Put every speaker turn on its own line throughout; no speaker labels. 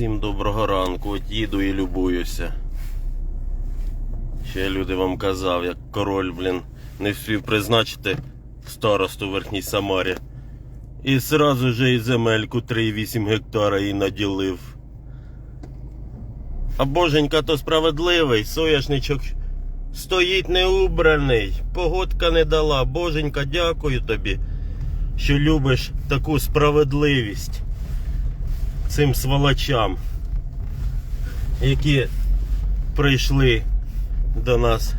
Всім доброго ранку, от їду і любуюся. Ще люди вам казав, як король, блін, не встиг призначити старосту в Верхній Самарі. І сразу же і земельку 3,8 гектара і наділив. А боженька то справедливий, соняшничок стоїть неубраний, погодка не дала. Боженька, дякую тобі, що любиш таку справедливість цим сволочам, які прийшли до нас.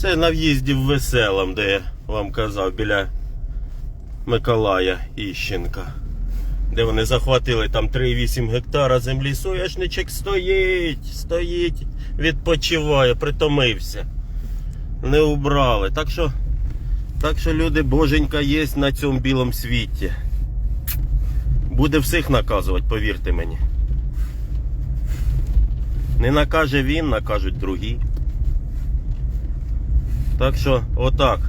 Це на в'їзді в Веселом, де я вам казав, біля Миколая Іщенка. Де вони захватили там 3,8 гектара землі. Соняшничок стоїть, стоїть, відпочиває, притомився. Не убрали. Так що, так що люди, боженька є на цьому білому світі. Буде всіх наказувати, повірте мені. Не накаже він, накажуть другі. Так що, отак.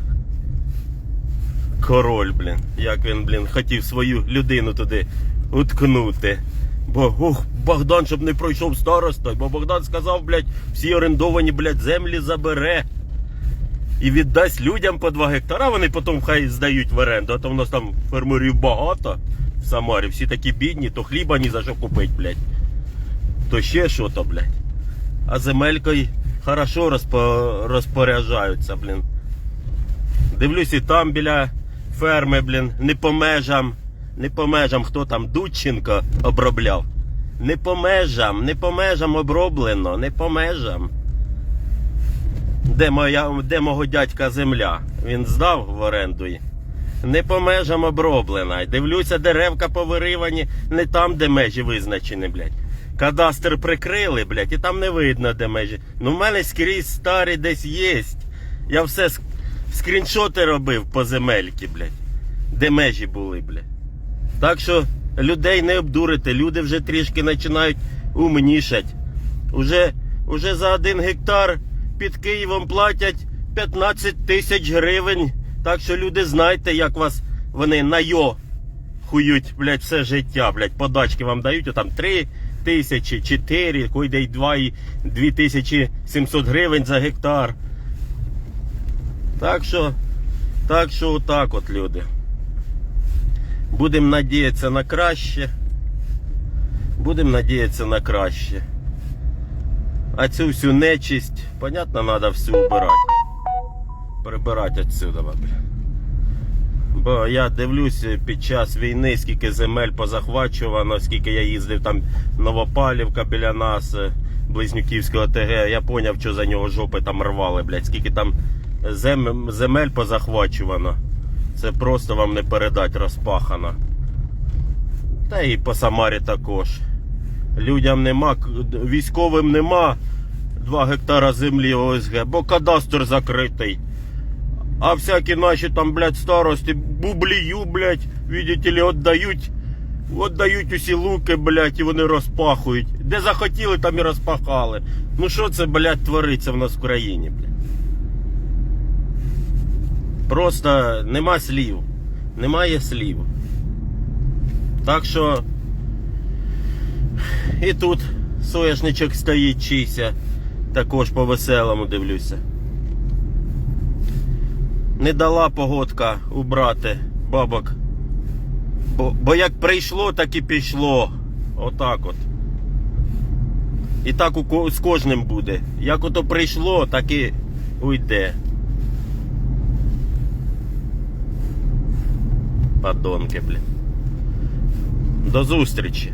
Король, блін. Як він, блін, хотів свою людину туди уткнути. Бо ух, Богдан, щоб не пройшов старостою, бо Богдан сказав, блядь, всі орендовані, блядь, землі забере. І віддасть людям по 2 гектара, вони потім хай здають в оренду, а то в нас там фермерів багато в Самарі, всі такі бідні, то хліба ні за що купить, блядь. То ще що то, блядь. А земелькою хорошо розпо... розпоряджаються, блін. Дивлюсь, і там біля ферми, блін, не по межам. Не по межам, хто там Дудченко обробляв. Не по межам, не по межам оброблено, не по межам. Де, моя, де мого дядька земля? Він здав в оренду. Не по межам оброблена. Дивлюся, деревка повиривані не там, де межі визначені, блядь. Кадастр прикрили, блядь, і там не видно, де межі. Ну, в мене скрізь старі десь є. Я все ск- скріншоти робив по земельки, блядь. Де межі були, блядь. Так що людей не обдурите, люди вже трішки починають умнішать. Уже, уже за один гектар під Києвом платять 15 тисяч гривень. Так що люди знайте, як вас вони на йо хують, блядь, все життя, блядь, подачки вам дають, отам 3 тисячі, 4, койде й 2, і 2 тисячі 700 гривень за гектар. Так що, так що отак от люди. Будемо надіятися на краще. Будемо надіятися на краще. А цю всю нечисть, понятно, треба всю убирати. Прибирати бля. Бо я дивлюсь під час війни, скільки земель позахвачувано, скільки я їздив там Новопалівка біля нас, е, Близнюківського ТГ, я поняв, що за нього жопи там рвали, блядь. Скільки там зем... земель позахвачувано. Це просто вам не передать розпахано. Та і по Самарі також. Людям нема, військовим нема 2 гектара землі ОСГ, бо кадастр закритий. А всякі наші там, блядь, старості бублію, блядь, видите ли, отдають, отдають усі луки, блядь, і вони розпахують. Де захотіли, там і розпахали. Ну що це, блядь, твориться в нас в країні, блядь? Просто нема слів. Немає слів. Так що. І тут соняшничок стоїть чийся. Також по веселому дивлюся. Не дала погодка убрати бабок. Бо, бо як прийшло, так і пішло. Отак от. І так у, з кожним буде. Як ото прийшло, так і уйде. Подонки, блін. До зустрічі.